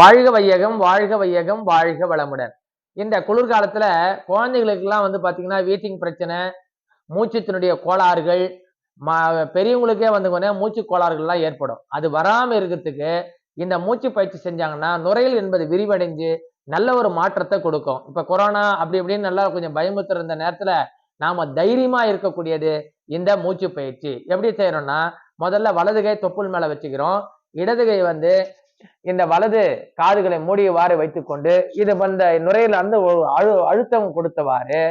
வாழ்க வையகம் வாழ்க வையகம் வாழ்க வளமுடன். இந்த குளிர்காலத்துல குழந்தைகளுக்கெல்லாம் வந்து பாத்தீங்கன்னா வீட்டிங் பிரச்சனை மூச்சுத்தினுடைய கோளாறுகள் ம- பெரியவங்களுக்கே வந்து மூச்சு கோளாறுகள்லாம் ஏற்படும். அது வராமல் இருக்கிறதுக்கு இந்த மூச்சு பயிற்சி செஞ்சாங்கன்னா நுரையில் என்பது விரிவடைஞ்சு நல்ல ஒரு மாற்றத்தை கொடுக்கும். இப்ப கொரோனா அப்படி இப்படின்னு நல்லா கொஞ்சம் பயமுத்துற நேரத்தில் நேரத்துல நாம தைரியமா இருக்கக்கூடியது இந்த மூச்சு பயிற்சி. எப்படி செய்யறோம்னா முதல்ல வலதுகை தொப்புள் மேல வச்சுக்கிறோம். இடதுகை வந்து இந்த வலது காதுகளை மூடியவாறு வைத்துக்கொண்டு இது இந்த நுரையில இருந்து ஒரு அழு அழுத்தம் கொடுத்தவாறு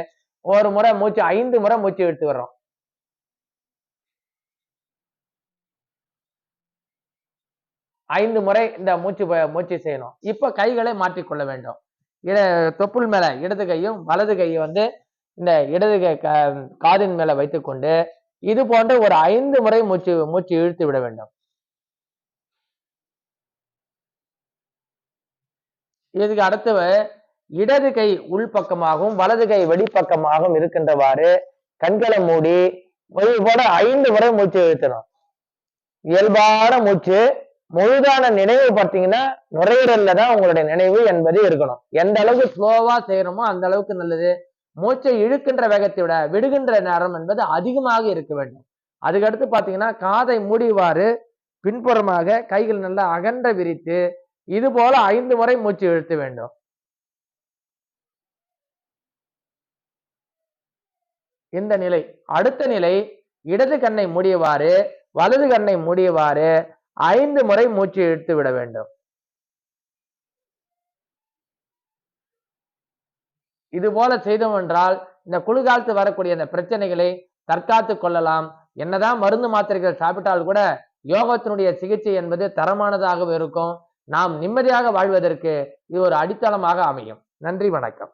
ஒரு முறை மூச்சு ஐந்து முறை மூச்சு இழுத்து வர்றோம் ஐந்து முறை இந்த மூச்சு மூச்சு செய்யணும். இப்ப கைகளை மாற்றிக்கொள்ள வேண்டும். இட தொப்புள் மேல இடது கையும் வலது கையும் வந்து இந்த இடது கை கா- காதின் மேல வைத்துக்கொண்டு இது போன்ற ஒரு ஐந்து முறை மூச்சு மூச்சு இழுத்து விட வேண்டும். இதுக்கு அடுத்து இடது கை உள்பக்கமாகவும் வலது கை வெளிப்பக்கமாகவும் இருக்கின்றவாறு கண்களை மூடி இது போல ஐந்து முறை மூச்சு இழுத்தணும். இயல்பான மூச்சு முழுதான நினைவு பார்த்தீங்கன்னா நுரையீரல்ல தான் உங்களுடைய நினைவு என்பது இருக்கணும். எந்த அளவுக்கு ஸ்லோவா செய்யறோமோ அந்த அளவுக்கு நல்லது. மூச்சை இழுக்கின்ற வேகத்தை விட விடுகின்ற நேரம் என்பது அதிகமாக இருக்க வேண்டும். அதுக்கடுத்து பார்த்தீங்கன்னா காதை மூடிவாறு பின்புறமாக கைகள் நல்லா அகன்ற விரித்து இது போல ஐந்து முறை மூச்சு இழுத்து வேண்டும். இந்த நிலை அடுத்த நிலை இடது கண்ணை மூடியவாறு வலது கண்ணை மூடியவாறு ஐந்து முறை மூச்சு இழுத்து விட வேண்டும். இது போல செய்தோம் என்றால் இந்த குளிர்காலத்து வரக்கூடிய இந்த பிரச்சனைகளை தற்காத்து கொள்ளலாம். என்னதான் மருந்து மாத்திரைகள் சாப்பிட்டால் கூட யோகத்தினுடைய சிகிச்சை என்பது தரமானதாகவும் இருக்கும். நாம் நிம்மதியாக வாழ்வதற்கு இது ஒரு அடித்தளமாக அமையும். நன்றி வணக்கம்.